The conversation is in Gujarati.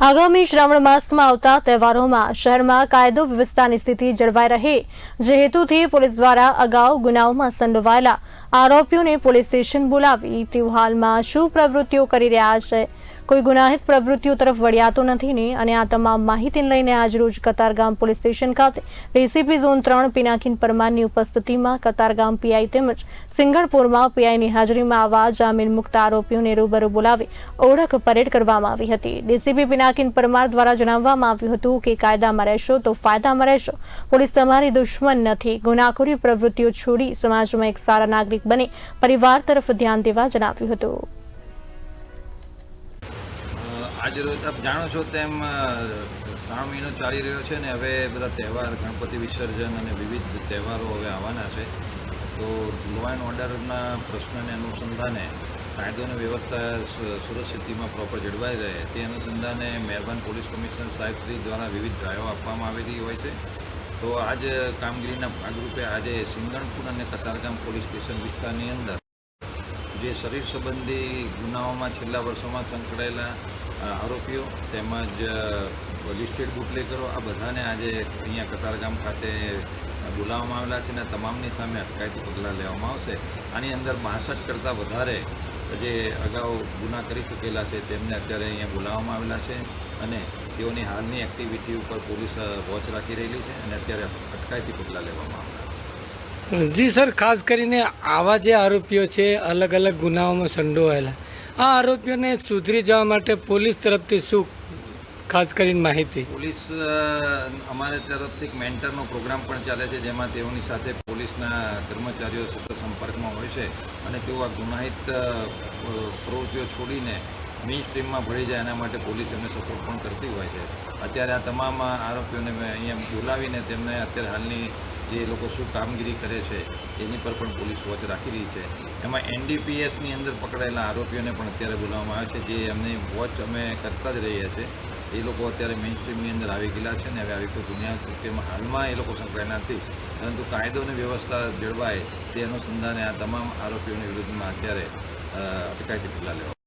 આગામી શ્રાવણ માસમાં આવતા તહેવારોમાં શહેરમાં કાયદો વ્યવસ્થાની સ્થિતિ જળવાઈ રહે, જે હેતુથી પોલીસ દ્વારા અગાઉ ગુનાઓમાં સંડોવાયેલા આરોપીઓને પોલીસ સ્ટેશન બોલાવી તેઓ હાલમાં શું પ્રવૃત્તિઓ કરી રહ્યા છે? કોઈ ગુનાહિત પ્રવૃત્તિઓ તરફ વળ્યાતો નથી ને? અને આ તમામ માહિતીને લઈને આજરોજ કતારગામ પોલીસ સ્ટેશન ખાતે ડીસીપી ઝોન ત્રણ પિનાકીન પરમારની ઉપસ્થિતિમાં કતારગામ પીઆઈ તેમજ સિંગણપુરમાં પીઆઈની હાજરીમાં આવા જામીન મુક્ત આરોપીઓને રૂબરૂ બોલાવી ઓળખ પરેડ કરવામાં આવી હતી. ડીસીપી પિનાકીન પરમાર દ્વારા જણાવવામાં આવ્યું હતું કે કાયદામાં રહેશો તો ફાયદામાં રહેશો. પોલીસ તમારી દુશ્મન નથી. ગુનાખોરી પ્રવૃત્તિઓ છોડી સમાજમાં એક સારા નાગરિક બને, પરિવાર તરફ ધ્યાન દેવા જણાવ્યું હતું. આજ રોજ આપ જાણો છો તેમ શ્રાવણ મહિનો ચાલી રહ્યો છે ને હવે બધા તહેવાર, ગણપતિ વિસર્જન અને વિવિધ તહેવારો હવે આવવાના છે. તો લો એન્ડ ઓર્ડરના પ્રશ્નને અનુસંધાને કાયદો અને વ્યવસ્થા સુરત સિટીમાં પ્રોપર જળવાઈ રહે. તે અનુસંધાને મહેરબાન પોલીસ કમિશનર સાહેબ શ્રી દ્વારા વિવિધ ડ્રાઈવો આપવામાં આવેલી હોય છે. તો આજ કામગીરીના ભાગરૂપે આજે સિંગણપુર અને કતારગામ પોલીસ સ્ટેશન વિસ્તારની અંદર જે શરીર સંબંધી ગુનાઓમાં છેલ્લા વર્ષોમાં સંકળાયેલા આરોપીઓ તેમજ લિસ્ટેડ બુટલેકરો આ બધાને આજે અહીંયા કતારગામ ખાતે બોલાવવામાં આવેલા છે અને તમામની સામે અટકાયતી પગલાં લેવામાં આવશે. આની અંદર બાસઠ કરતાં વધારે જે અગાઉ ગુના કરી ચૂકેલા છે તેમને અત્યારે અહીંયા બોલાવવામાં આવેલા છે અને તેઓની હાલની એક્ટિવિટી ઉપર પોલીસ વોચ રાખી રહેલી છે અને અત્યારે અટકાયતી પગલાં લેવામાં આવેલા છે. જી સર, ખાસ કરીને આવા જે આરોપીઓ છે, અલગ અલગ ગુનાઓમાં સંડોવાયેલા. આ આરોપીઓને સુધરી જવા માટે પોલીસ તરફથી શું ખાસ કરીને માહિતી? પોલીસ અમારે તરફથી એક મેન્ટરનો પ્રોગ્રામ પણ ચાલે છે, જેમાં તેઓની સાથે પોલીસના કર્મચારીઓ સતત સંપર્કમાં હોય છે અને તેઓ આ ગુનાહિત પ્રવૃત્તિઓ છોડીને મેઇન સ્ટ્રીમમાં ભળી જાય, એના માટે પોલીસ એમને સપોર્ટ પણ કરતી હોય છે. અત્યારે આ તમામ આરોપીઓને અહીંયા બોલાવીને તેમને અત્યારે હાલની જે લોકો શું કામગીરી કરે છે, એની પર પણ પોલીસ વોચ રાખી રહી છે. એમાં એનડીપીએસની અંદર પકડાયેલા આરોપીઓને પણ અત્યારે બોલાવવામાં આવે છે. જે એમની વોચ અમે કરતા જ રહ્યા છીએ. એ લોકો અત્યારે મેઇન સ્ટ્રીમની અંદર આવી ગયેલા છે ને હવે આવી કોઈ દુનિયા કૃત્યમાં હાલમાં એ લોકો સંકળાયેલા નથી. પરંતુ કાયદો અને વ્યવસ્થા જળવાય તે અનુસંધાને આ તમામ આરોપીઓની વિરુદ્ધમાં અત્યારે અટકાયતી પગલાં લેવા